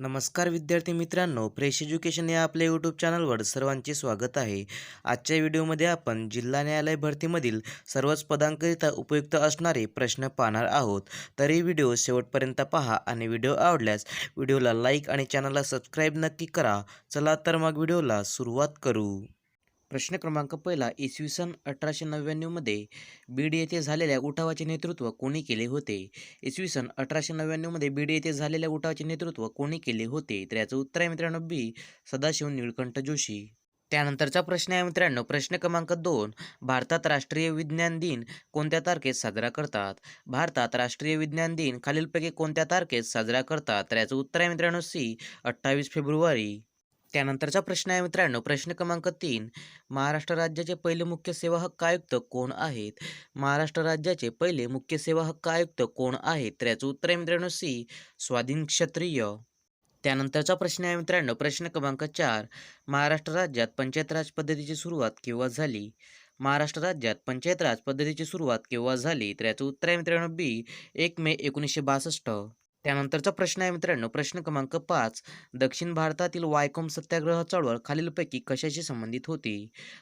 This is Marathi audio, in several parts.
नमस्कार विद्यार्थी मित्रांनो फ्रेश एज्युकेशन या आपल्या यूट्यूब चॅनलवर सर्वांचे स्वागत आहे. आजच्या व्हिडिओमध्ये आपण जिल्हा न्यायालय भरतीमधील सर्वच पदांकरिता उपयुक्त असणारे प्रश्न पाहणार आहोत. तरी व्हिडिओ शेवटपर्यंत पहा आणि व्हिडिओ आवडल्यास व्हिडिओला लाईक आणि चॅनलला सबस्क्राईब नक्की करा. चला तर मग व्हिडिओला सुरुवात करू. प्रश्न क्रमांक पहिला इसवी सन अठराशे नव्याण्णवमध्ये बीड येथे झालेल्या उठावाचे नेतृत्व कोणी केले होते? इसवी सन अठराशे नव्याण्णवमध्ये बीड येथे झालेल्या उठावाचे नेतृत्व कोणी केले होते? तर याचं उत्तर आहे मित्रांनो बी सदाशिव निळकंठ जोशी. त्यानंतरचा प्रश्न आहे मित्रांनो प्रश्न क्रमांक दोन भारतात राष्ट्रीय विज्ञान दिन कोणत्या तारखेत साजरा करतात? भारतात राष्ट्रीय विज्ञान दिन खालीलपैकी कोणत्या तारखेत साजरा करतात? तर याचं उत्तर आहे मित्रांनो सी अठ्ठावीस फेब्रुवारी. त्यानंतरचा प्रश्न आहे मित्रांनो. प्रश्न क्रमांक तीन महाराष्ट्र राज्याचे पहिले मुख्य सेवा हक्क आयुक्त कोण आहेत? महाराष्ट्र राज्याचे पहिले मुख्य सेवा हक्क आयुक्त कोण आहेत? तर याचं उत्तर आहे मित्रांनो सी स्वाधीन क्षत्रिय. त्यानंतरचा प्रश्न आहे मित्रांनो. प्रश्न क्रमांक चार महाराष्ट्र राज्यात पंचायत राज पद्धतीची सुरुवात केव्हा झाली? महाराष्ट्र राज्यात पंचायत राज पद्धतीची सुरुवात केव्हा झाली? तर याचं उत्तर आहे मित्रांनो बी एक मे एकोणीसशे बासष्ट. त्यानंतरचा प्रश्न आहे मित्रांनो प्रश्न क्रमांक पाच दक्षिण भारतातील वायकोम सत्याग्रह चळवळ खालीलपैकी कशाशी संबंधित होती?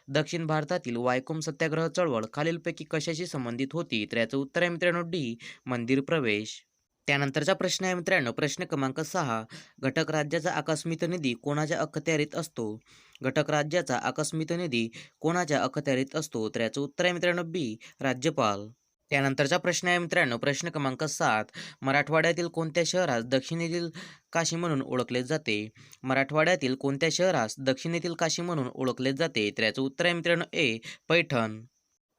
दक्षिण भारतातील वायकोम सत्याग्रह चळवळ खालीलपैकी कशाशी संबंधित होती? तर याचं उत्तर आहे मित्रांनो डी मंदिर प्रवेश. त्यानंतरचा प्रश्न आहे मित्रांनो प्रश्न क्रमांक सहा घटक राज्याचा आकस्मित निधी कोणाच्या अखत्यारीत असतो? घटक राज्याचा आकस्मित निधी कोणाच्या अखत्यारीत असतो? तर याचं उत्तर आहे मित्रांनो बी राज्यपाल. त्यानंतरचा प्रश्न आहे मित्रांनो प्रश्न क्रमांक सात. मराठवाड्यातील कोणत्या शहरास दक्षिणेतील काशी म्हणून ओळखले जाते? मराठवाड्यातील कोणत्या शहरास दक्षिणेतील काशी म्हणून ओळखले जाते? तर याचं उत्तर आहे मित्रांनो ए पैठण.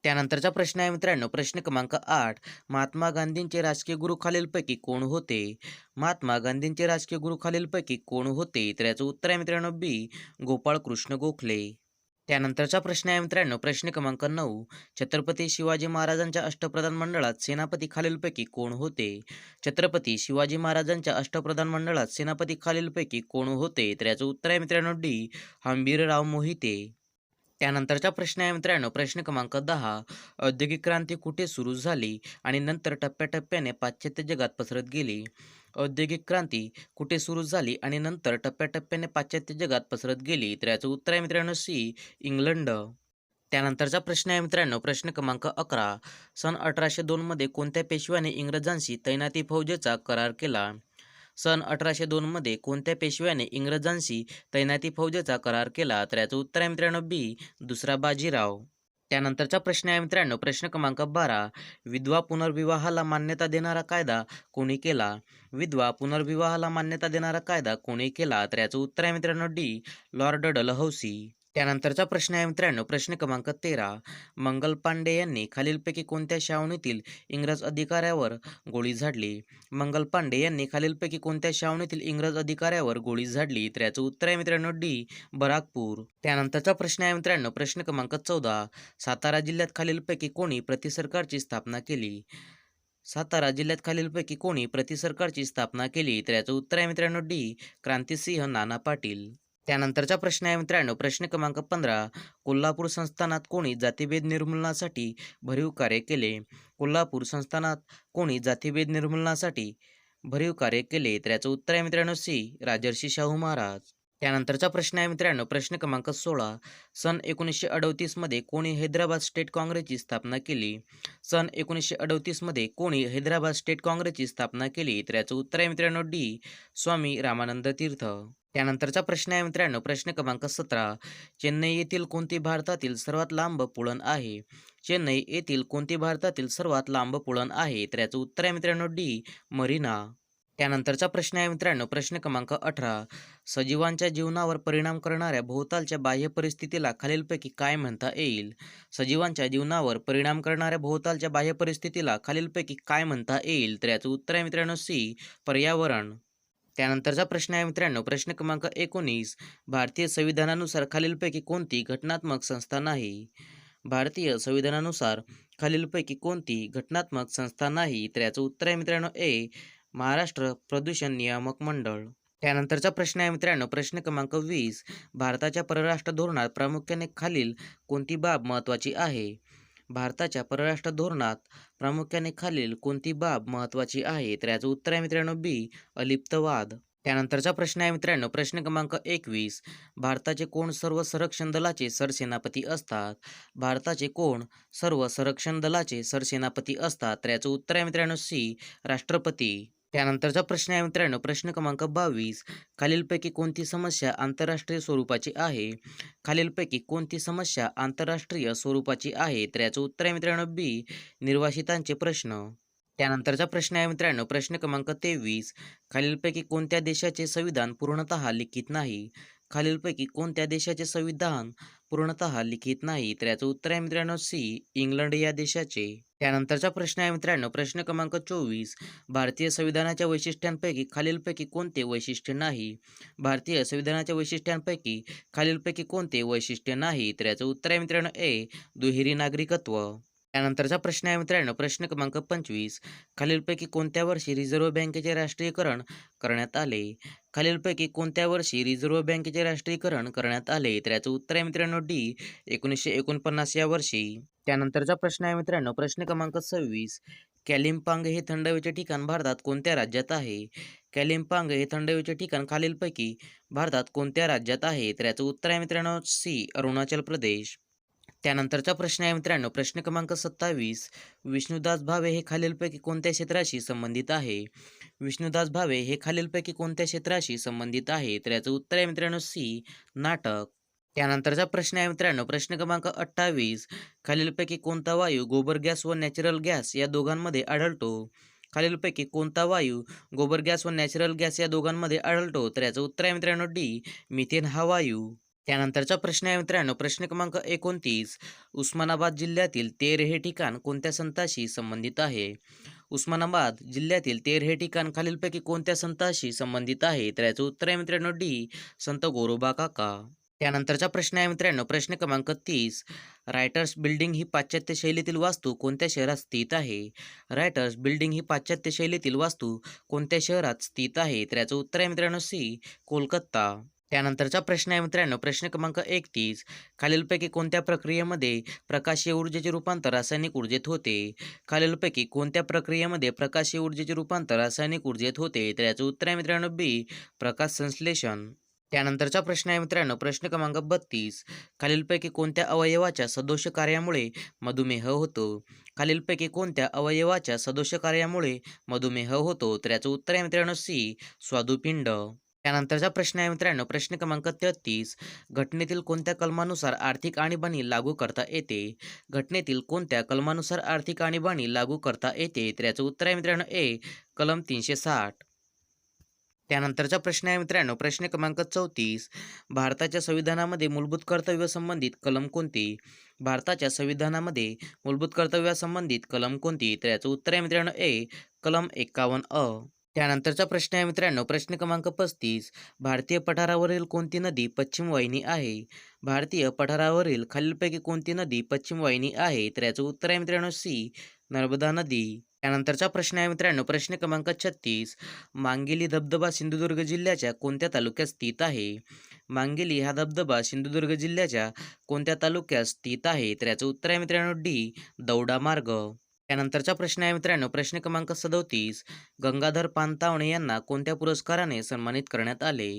त्यानंतरचा प्रश्न आहे मित्रांनो प्रश्न क्रमांक आठ. महात्मा गांधींचे राजकीय गुरु खालीलपैकी कोण होते? महात्मा गांधींचे राजकीय गुरु खालीलपैकी कोण होते? तर याचं उत्तर आहे मित्रांनो बी गोपाळ कृष्ण गोखले. त्यानंतरचा प्रश्न आहे मित्रांनो प्रश्न क्रमांक नऊ. छत्रपती शिवाजी महाराजांच्या अष्टप्रधान मंडळात सेनापती खालीलपैकी कोण होते? छत्रपती शिवाजी महाराजांच्या अष्टप्रधान मंडळात सेनापती खालीलपैकी कोण होते? तर याचं उत्तर आहे मित्रांनो डी हंबीरराव मोहिते. त्यानंतरचा प्रश्न आहे मित्रांनो प्रश्न क्रमांक दहा. औद्योगिक क्रांती कुठे सुरू झाली? आणि नंतर टप्प्याटप्प्याने पाश्चात्य जगात पसरत गेली. औद्योगिक क्रांती कुठे सुरू झाली आणि नंतर टप्प्याटप्प्याने पाश्चात्य जगात पसरत गेली तर याचं उत्तर आहे मित्रांनो सी इंग्लंड. त्यानंतरचा प्रश्न आहे मित्रांनो प्रश्न क्रमांक अकरा. सन अठराशे दोनमध्ये कोणत्या पेशव्याने इंग्रजांशी तैनाती फौजेचा करार केला? सन अठराशे दोनमध्ये कोणत्या पेशव्याने इंग्रजांशी तैनाती फौजेचा करार केला? तर याचं उत्तर आहे मित्रांनो बी दुसरा बाजीराव. त्यानंतरचा प्रश्न आहे मित्रांनो. प्रश्न क्रमांक बारा. विधवा पुनर्विवाहाला मान्यता देणारा कायदा कोणी केला? विधवा पुनर्विवाहाला मान्यता देणारा कायदा कोणी केला? तर याचं उत्तर आहे मित्रांनो डी. Lord Dalhousie. त्यानंतरचा प्रश्न आहे मित्रांनो प्रश्न क्रमांक तेरा. मंगल पांडे यांनी खालीलपैकी कोणत्या छावणीतील इंग्रज अधिकाऱ्यावर गोळी झाडली? मंगल पांडे यांनी खालीलपैकी कोणत्या छावणीतील इंग्रज अधिकाऱ्यावर गोळी झाडली? तर याचं उत्तर आहे मित्रांनो डी बराकपूर. त्यानंतरचा प्रश्न आहे मित्रांनो प्रश्न क्रमांक चौदा. सातारा जिल्ह्यात खालीलपैकी कोणी प्रतिसरकारची स्थापना केली? सातारा जिल्ह्यात खालीलपैकी कोणी प्रतिसरकारची स्थापना केली? तर याचं उत्तर आहे मित्रांनो डी क्रांतिसिंह नाना पाटील. त्यानंतरचा प्रश्न आहे मित्रांनो. प्रश्न क्रमांक पंधरा कोल्हापूर संस्थानात कोणी जातीभेद निर्मूलनासाठी भरीव कार्य केले? कोल्हापूर संस्थानात कोणी जातीभेद निर्मूलनासाठी भरीव कार्य केले? तर याचं उत्तर आहे मित्रांनो सी. राजर्षी शाहू महाराज. त्यानंतरचा प्रश्न आहे मित्रांनो. प्रश्न क्रमांक सोळा. सन एकोणीसशे अडतीसमध्ये कोणी हैदराबाद स्टेट काँग्रेसची स्थापना केली? सन एकोणीसशे अडतीसमध्ये कोणी हैदराबाद स्टेट काँग्रेसची स्थापना केली? तर याचं उत्तर आहे मित्रांनो डी. स्वामी रामानंद तीर्थ. त्यानंतरचा प्रश्न आहे मित्रांनो. प्रश्न क्रमांक सतरा. चेन्नई येथील कोणती भारतातील सर्वात लांब पुळण आहे? चेन्नई येथील कोणती भारतातील सर्वात लांब पुळण आहे? तर याचं उत्तर आहे मित्रांनो डी. मरीना. त्यानंतरचा प्रश्न आहे मित्रांनो प्रश्न क्रमांक अठरा. सजीवांच्या जीवनावर परिणाम करणाऱ्या भोवतालच्या बाह्य परिस्थितीला खालीलपैकी काय म्हणता येईल? सजीवांच्या जीवनावर परिणाम करणाऱ्या भोवतालच्या बाह्य परिस्थितीला खालीलपैकी काय म्हणता येईल? तर याचं उत्तर आहे मित्रांनो सी पर्यावरण. त्यानंतरचा प्रश्न आहे मित्रांनो प्रश्न क्रमांक एकोणीस. भारतीय संविधानानुसार खालीलपैकी कोणती घटनात्मक संस्था नाही? भारतीय संविधानानुसार खालीलपैकी कोणती घटनात्मक संस्था नाही? तर याचं उत्तर आहे मित्रांनो ए महाराष्ट्र प्रदूषण नियामक मंडळ. त्यानंतरचा प्रश्न आहे मित्रांनो प्रश्न क्रमांक वीस. भारताच्या परराष्ट्र धोरणात प्रामुख्याने खालील कोणती बाब महत्त्वाची आहे? भारताच्या परराष्ट्र धोरणात प्रामुख्याने खालील कोणती बाब महत्त्वाची आहे? तर याचं उत्तर आहे मित्रांनो बी अलिप्तवाद. त्यानंतरचा प्रश्न आहे मित्रांनो प्रश्न क्रमांक एकवीस. भारताचे कोण सर्व संरक्षण दलाचे सरसेनापती असतात? भारताचे कोण सर्व संरक्षण दलाचे सरसेनापती असतात? तर याचं उत्तर आहे मित्रांनो सी राष्ट्रपती. त्यानंतरचा प्रश्न आहे मित्रांनो. प्रश्न क्रमांक बावीस. खालीलपैकी कोणती समस्या आंतरराष्ट्रीय स्वरूपाची आहे? खालीलपैकी कोणती समस्या आंतरराष्ट्रीय स्वरूपाची आहे? तर याचं उत्तर आहे मित्रांनो बी. निर्वासितांचे प्रश्न. त्यानंतरचा प्रश्न आहे मित्रांनो प्रश्न क्रमांक तेवीस. खालीलपैकी कोणत्या देशाचे संविधान पूर्णतः लिखित नाही? खालीलपैकी कोणत्या देशाचे संविधान पूर्णतः लिखित नाही तर याचं उत्तर आहे मित्रांनो सी इंग्लंड या देशाचे. त्यानंतरचा प्रश्न आहे मित्रांनो प्रश्न क्रमांक चोवीस भारतीय संविधानाच्या वैशिष्ट्यांपैकी खालीलपैकी कोणते वैशिष्ट्य नाही? भारतीय संविधानाच्या वैशिष्ट्यांपैकी खालीलपैकी कोणते वैशिष्ट्य नाही? तर याचं उत्तर आहे मित्रांनो ए दुहेरी नागरिकत्व. त्यानंतरचा प्रश्न आहे मित्रांनो प्रश्न क्रमांक पंचवीस. खालीलपैकी कोणत्या वर्षी रिझर्व्ह बँकेचे राष्ट्रीयकरण करण्यात आले? खालीलपैकी कोणत्या वर्षी रिझर्व्ह बँकेचे राष्ट्रीयकरण करण्यात आले? तर याचं उत्तर आहे मित्रांनो डी एकोणीसशे एकोणपन्नास या वर्षी. त्यानंतरचा प्रश्न आहे मित्रांनो प्रश्न क्रमांक सव्वीस. कॅलिम्पांग हे थंड हवेचे ठिकाण भारतात कोणत्या राज्यात आहे? कॅलिम्पांग हे थंड हवेचे ठिकाण खालीलपैकी भारतात कोणत्या राज्यात आहे? तर याचं उत्तर आहे मित्रांनो सी अरुणाचल प्रदेश. त्यानंतरचा प्रश्न आहे मित्रांनो. प्रश्न क्रमांक सत्तावीस विष्णुदास भावे हे खालीलपैकी कोणत्या क्षेत्राशी संबंधित आहे? विष्णुदास भावे हे खालीलपैकी कोणत्या क्षेत्राशी संबंधित आहे? तर याचं उत्तर आहे मित्रांनो सी नाटक. त्यानंतरचा प्रश्न आहे मित्रांनो. प्रश्न क्रमांक अठ्ठावीस खालीलपैकी कोणता वायू गोबर गॅस व नॅचरल गॅस या दोघांमध्ये आढळतो? खालीलपैकी कोणता वायू गोबर गॅस व नॅचरल गॅस या दोघांमध्ये आढळतो? तर याचं उत्तर आहे मित्रांनो डी मिथेन हा वायू. त्यानंतरचा प्रश्न आहे मित्रांनो प्रश्न क्रमांक एकोणतीस उस्मानाबाद जिल्ह्यातील तेर हे ठिकाण कोणत्या संताशी संबंधित आहे? उस्मानाबाद जिल्ह्यातील तेर हे ठिकाण खालीलपैकी कोणत्या संताशी संबंधित आहे? तर याचं उत्तर आहे मित्रांनो डी संत गोरोबा काका. त्यानंतरचा प्रश्न आहे मित्रांनो प्रश्न क्रमांक तीस रायटर्स बिल्डिंग ही पाश्चात्य शैलीतील वास्तू कोणत्या शहरात स्थित आहे? रायटर्स बिल्डिंग ही पाश्चात्य शैलीतील वास्तू कोणत्या शहरात स्थित आहे? तर याचं उत्तर आहे मित्रांनो सी कोलकाता. त्यानंतरचा प्रश्न आहे मित्रांनो. प्रश्न क्रमांक एकतीस. खालीलपैकी कोणत्या प्रक्रियेमध्ये प्रकाशीय ऊर्जेचे रूपांतर रासायनिक ऊर्जेत होते? खालीलपैकी कोणत्या प्रक्रियेमध्ये प्रकाशीय ऊर्जेचे रूपांतर रासायनिक ऊर्जेत होते? तर याचं उत्तर आहे मित्रांनो बी प्रकाश संश्लेषण. त्यानंतरचा प्रश्न आहे मित्रांनो प्रश्न क्रमांक बत्तीस. खालीलपैकी कोणत्या अवयवाच्या सदोष कार्यामुळे मधुमेह होतो? खालीलपैकी कोणत्या अवयवाच्या सदोष कार्यामुळे मधुमेह होतो? तर याचं उत्तर आहे मित्रांनो सी स्वादुपिंड. त्यानंतरचा प्रश्न आहे मित्रांनो प्रश्न क्रमांक तेहतीस. घटनेतील कोणत्या कलमानुसार आर्थिक आणीबाणी लागू करता येते? घटनेतील कोणत्या कलमानुसार आर्थिक आणीबाणी लागू करता येते? तर याचं उत्तर आहे मित्रांनो ए कलम तीनशे साठ. त्यानंतरचा प्रश्न आहे मित्रांनो प्रश्न क्रमांक चौतीस. भारताच्या संविधानामध्ये मूलभूत कर्तव्यासंबंधित कलम कोणती? भारताच्या संविधानामध्ये मूलभूत कर्तव्यासंबंधित कलम कोणती? तर याचं उत्तर आहे मित्रांनो ए कलम एकावन्न अ. त्यानंतरचा प्रश्न आहे मित्रांनो प्रश्न क्रमांक पस्तीस. भारतीय पठारावरील कोणती नदी पश्चिम वाहिनी आहे? भारतीय पठारावरील खालीलपैकी कोणती नदी पश्चिम वाहिनी आहे? तर याचं उत्तर आहे मित्रांनो सी नर्मदा नदी. त्यानंतरचा प्रश्न आहे मित्रांनो प्रश्न क्रमांक छत्तीस. मांगेली धबधबा सिंधुदुर्ग जिल्ह्याच्या कोणत्या तालुक्यात स्थित आहे? मांगेली हा धबधबा सिंधुदुर्ग जिल्ह्याच्या कोणत्या तालुक्यात स्थित आहे? तर याचं उत्तर आहे मित्रांनो डी दौडा मार्ग. त्यानंतरचा प्रश्न आहे मित्रांनो प्रश्न क्रमांक सदोतीस गंगाधर पानतावणे यांना कोणत्या पुरस्काराने सन्मानित करण्यात आले?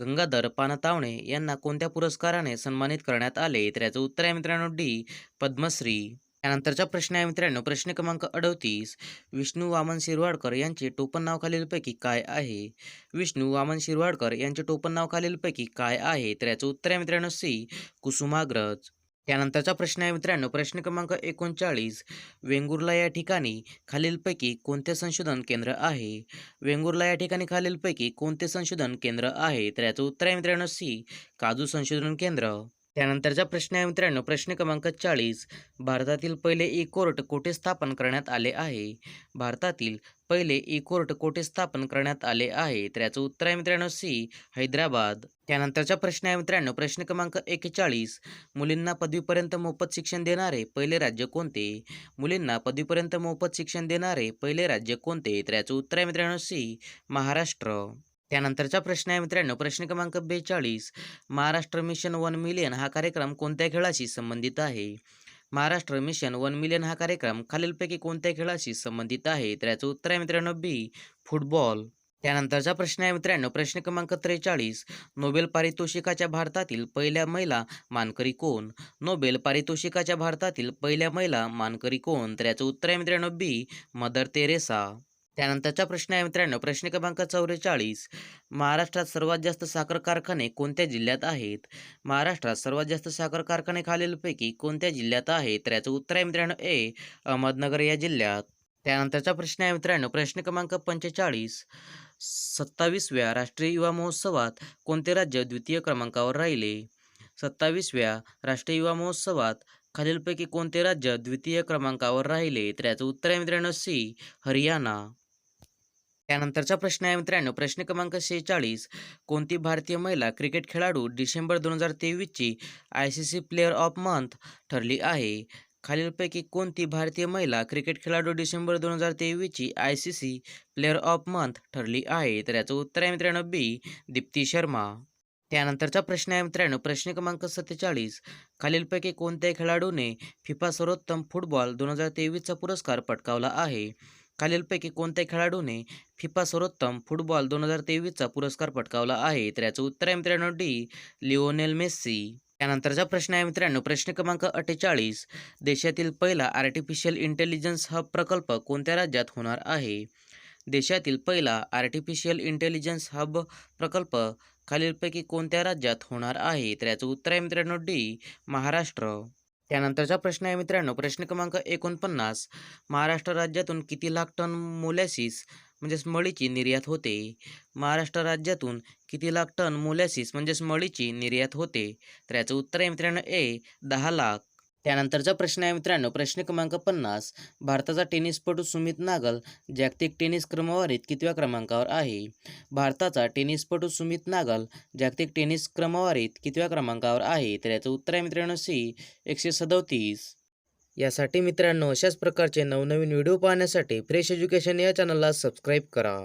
गंगाधर पानतावणे यांना कोणत्या पुरस्काराने सन्मानित करण्यात आले? तर याचं उत्तर आहे मित्रांनो डी पद्मश्री. त्यानंतरचा प्रश्न आहे मित्रांनो प्रश्न क्रमांक अडतीस विष्णू वामन शिरवाडकर यांचे टोपण नाव खालीलपैकी काय आहे? विष्णू वामन शिरवाडकर यांचे टोपण नाव खालीलपैकी काय आहे? तर याचं उत्तर आहे मित्रांनो सी कुसुमाग्रज. त्यानंतरचा प्रश्न आहे मित्रांनो प्रश्न क्रमांक एकोणचाळीस. वेंगुर्ला या ठिकाणी खालीलपैकी कोणते संशोधन केंद्र आहे? वेंगुर्ला या ठिकाणी खालीलपैकी कोणते संशोधन केंद्र आहे? तर याचं उत्तर आहे मित्रांनो सी. काजू संशोधन केंद्र. त्यानंतरचा प्रश्न आहे मित्रांनो प्रश्न क्रमांक चाळीस. भारतातील पहिले ई कोर्ट कोठे स्थापन करण्यात आले आहे? भारतातील पहिले ई कोर्ट कोठे स्थापन करण्यात आले आहे? तर याचं उत्तर आहे मित्रांनो सी हैदराबाद. त्यानंतरचा प्रश्न आहे मित्रांनो प्रश्न क्रमांक एक्केचाळीस मुलींना पदवीपर्यंत मोफत शिक्षण देणारे पहिले राज्य कोणते? मुलींना पदवीपर्यंत मोफत शिक्षण देणारे पहिले राज्य कोणते? तर याचं उत्तर आहे मित्रांनो सी महाराष्ट्र. त्यानंतरचा प्रश्न आहे मित्रांनो प्रश्न क्रमांक बेचाळीस. महाराष्ट्र मिशन वन मिलियन हा कार्यक्रम कोणत्या खेळाशी संबंधित आहे? महाराष्ट्र मिशन वन मिलियन हा कार्यक्रम खालीलपैकी कोणत्या खेळाशी संबंधित आहे? तर याचं उत्तर आहे मित्रांनो बी फुटबॉल. त्यानंतरचा प्रश्न आहे मित्रांनो प्रश्न क्रमांक त्रेचाळीस. नोबेल पारितोषिकाच्या भारतातील पहिल्या महिला मानकरी कोण? नोबेल पारितोषिकाच्या भारतातील पहिल्या महिला मानकरी कोण? तर याचं उत्तर आहे मित्रांनो बी मदर तेरेसा. त्यानंतरचा प्रश्न आहे मित्रांनो प्रश्न क्रमांक चौवेचाळीस. महाराष्ट्रात सर्वात जास्त साखर कारखाने कोणत्या जिल्ह्यात आहेत? महाराष्ट्रात सर्वात जास्त साखर कारखाने खालीलपैकी कोणत्या जिल्ह्यात आहेत? तर याचं उत्तर आहे मित्रांनो ए अहमदनगर या जिल्ह्यात. त्यानंतरचा प्रश्न आहे मित्रांनो प्रश्न क्रमांक पंचेचाळीस. सत्तावीसव्या राष्ट्रीय युवा महोत्सवात कोणते राज्य द्वितीय क्रमांकावर राहिले? सत्तावीसव्या राष्ट्रीय युवा महोत्सवात खालीलपैकी कोणते राज्य द्वितीय क्रमांकावर राहिले? तर याचं उत्तर आहे मित्रांनो सी हरियाणा. त्यानंतरचा प्रश्न आहे मित्रांनो. प्रश्न क्रमांक शेहेचाळीस कोणती भारतीय महिला क्रिकेट खेळाडू डिसेंबर दोन हजार तेवीसची I C C player of month ठरली आहे? खालीलपैकी कोणती भारतीय महिला क्रिकेट खेळाडू डिसेंबर दोन हजार तेवीसची I C C player of month ठरली आहे? तर याचं उत्तर आहे मित्रांनो बी दीप्ती शर्मा. त्यानंतरचा प्रश्न आहे मित्रांनो. प्रश्न क्रमांक सत्तेचाळीस खालीलपैकी कोणत्याही खेळाडूने फिफा सर्वोत्तम फुटबॉल दोन हजार तेवीसचा पुरस्कार पटकावला आहे? खालीलपैकी कोणत्या खेळाडूने फिफा सर्वोत्तम फुटबॉल दोन हजार तेवीसचा पुरस्कार पटकावला आहे. तर याचं उत्तर आहे मित्रांनो डी. Lionel Messi. त्यानंतरचा प्रश्न आहे मित्रांनो प्रश्न क्रमांक अठ्ठेचाळीस. देशातील पहिला आर्टिफिशियल इंटेलिजन्स हब प्रकल्प कोणत्या राज्यात होणार आहे? देशातील पहिला आर्टिफिशियल इंटेलिजन्स हब प्रकल्प खालीलपैकी कोणत्या राज्यात होणार आहे? तर याचं उत्तर आहे मित्रांनो डी. महाराष्ट्र. त्यानंतरचा प्रश्न आहे मित्रांनो. प्रश्न क्रमांक एकोणपन्नास. महाराष्ट्र राज्यातून किती लाख टन मोलॅसिस म्हणजेच मळीची निर्यात होते? महाराष्ट्र राज्यातून किती लाख टन मोलॅसिस म्हणजेच मळीची निर्यात होते? तर याचं उत्तर आहे मित्रांनो ए दहा लाख. त्यानंतरचा प्रश्न आहे मित्रांनो प्रश्न क्रमांक पन्नास भारताचा टेनिसपटू सुमित नागल जागतिक टेनिस क्रमवारीत कितव्या क्रमांकावर आहे? भारताचा टेनिसपटू सुमित नागल जागतिक टेनिस क्रमवारीत कितव्या क्रमांकावर आहे? तर याचं उत्तर आहे मित्रांनो सी एकशे सदोतीस. यासाठी मित्रांनो अशाच प्रकारचे नवनवीन व्हिडिओ पाहण्यासाठी फ्रेश एज्युकेशन या चॅनलला सबस्क्राईब करा.